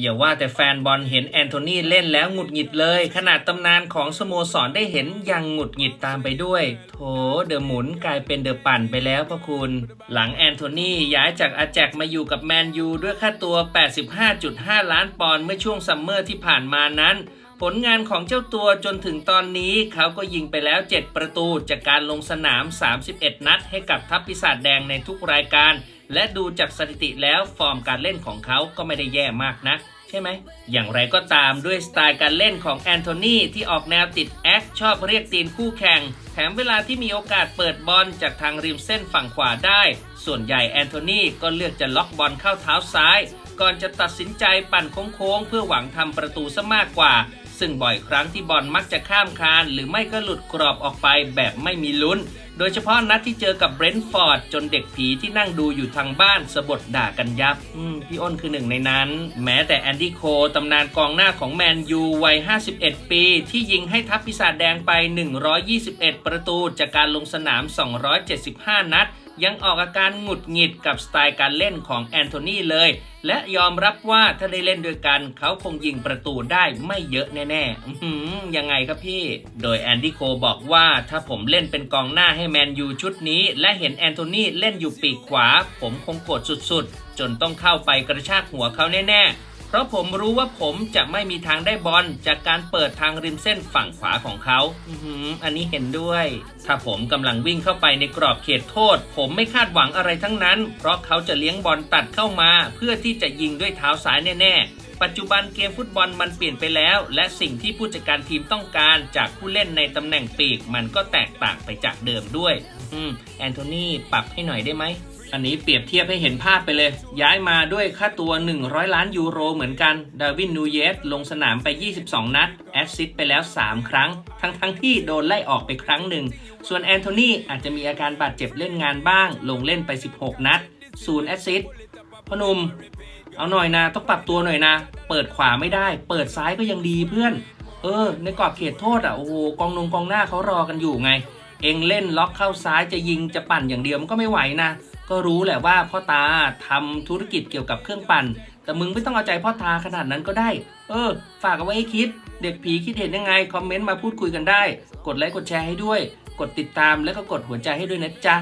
อย่าว่าแต่แฟนบอลเห็นแอนโทนีเล่นแล้วหงุดหงิดเลย ขนาดตำนานของสโมสรได้เห็นยังหงุดหงิดตามไปด้วย โถเดอะหมุนกลายเป็นเดอะปั่นไปแล้วพ่อคุณ หลังแอนโทนีย้ายจากอาแจกมาอยู่กับแมนยูด้วยค่าตัว 85.5 ล้านปอนด์เมื่อช่วงซัมเมอร์ที่ผ่านมานั้นผลงานของเจ้าตัวจนถึงตอนนี้เขาก็ยิงไปแล้ว 7 ประตูจากการลงสนาม 31 นัดให้กับทัพปีศาจแดงในทุกรายการ และดูจากสถิติแล้วฟอร์มการเล่นของเขาก็ไม่ได้แย่มากนะใช่ไหม อย่างไรก็ตามด้วยสไตล์การเล่นของแอนโทนีที่ออกแนวติดแอคชอบเรียกตีนคู่แข่ง แถมเวลาที่มีโอกาสเปิดบอลจากทางริมเส้นฝั่งขวาได้ ส่วนใหญ่แอนโทนีก็เลือกจะล็อกบอลเข้าเท้าซ้าย ก่อนจะตัดสินใจปั่นโค้งๆ เพื่อหวังทำประตูซะมากกว่า ซึ่งบ่อยครั้งที่บอลมักจะข้ามคาน หรือไม่ก็หลุดกรอบออกไปแบบไม่มีลุ้น โดยเฉพาะนัดที่เจอกับเบรนท์ฟอร์ดจนเด็กผีที่นั่งดูอยู่ทางบ้านสะบดด่ากันยับ พี่อ้นคือหนึ่งในนั้น แม้แต่แอนดี้โคตำนานกองหน้าของแมนยูวัย 51 ปี ที่ยิงให้ทัพปีศาจแดงไป 121 ประตูจากการลงสนาม 275 นัด ยังออกอาการหงุดหงิดกับสไตล์การเล่นของแอนโทนีเลย และยอมรับว่าถ้าได้เล่นด้วยกัน เขาคงยิงประตูได้ไม่เยอะแน่ๆยังไงครับพี่ โดยแอนดี้โคบอกว่าถ้าผมเล่นเป็นกองหน้าให้แมนยูชุดนี้ และเห็นแอนโทนีเล่นอยู่ปีกขวา ผมคงโกรธสุดๆ จนต้องเข้าไปกระชากหัวเขาแน่ๆ เพราะผมรู้ว่าผมจะไม่มีทางได้บอลจากการเปิดทางริมเส้นฝั่งขวาของเขาอือันนี้เห็นด้วย ถ้าผมกำลังวิ่งเข้าไปในกรอบเขตโทษ ผมไม่คาดหวังอะไรทั้งนั้น เพราะเขาจะเลี้ยงบอลตัดเข้ามา เพื่อที่จะยิงด้วยเท้าซ้ายแน่ๆ ปัจจุบันเกมฟุตบอลมันเปลี่ยนไปแล้ว และสิ่งที่ผู้จัดการทีมต้องการจากผู้เล่นในตำแหน่งปีก มันก็แตกต่างไปจากเดิมด้วย อืมแอนโทนีปรับให้หน่อยได้ไหม อันนี้เปรียบเทียบให้เห็นภาพไปเลย ย้ายมาด้วยค่าตัว 100 ล้านยูโรเหมือนกัน ดาวินนูเยสลงสนามไป 22 นัด แอสซิสต์ไปแล้ว 3 ครั้ง ทั้งทั้งที่โดนไล่ออกไปครั้งหนึ่ง ส่วนแอนโทนีอาจจะมีอาการบาดเจ็บเล่นงานบ้าง ลงเล่นไป 16 นัด0แอสซิสต์พอนุม เอาหน่อยนะ ต้องปรับตัวหน่อยนะ เปิดขวาไม่ได้ เปิดซ้ายก็ยังดีเพื่อน เออ ในกรอบเขตโทษอะ โอ้โห กองนงกองหน้าเขารอกันอยู่ไง เองเล่นล็อกเข้าซ้ายจะยิงจะปั่นอย่างเดียวมันก็ไม่ไหวนะ ก็รู้แหละว่าพ่อตาทำธุรกิจเกี่ยวกับเครื่องปั่น แต่มึงไม่ต้องเอาใจพ่อตาขนาดนั้นก็ได้ เออ ฝากเอาไว้ให้คิด เด็กผีคิดเห็นยังไง คอมเมนต์มาพูดคุยกันได้ กดไลค์กดแชร์ให้ด้วย กดติดตามแล้วก็กดหัวใจให้ด้วยนะจ๊ะ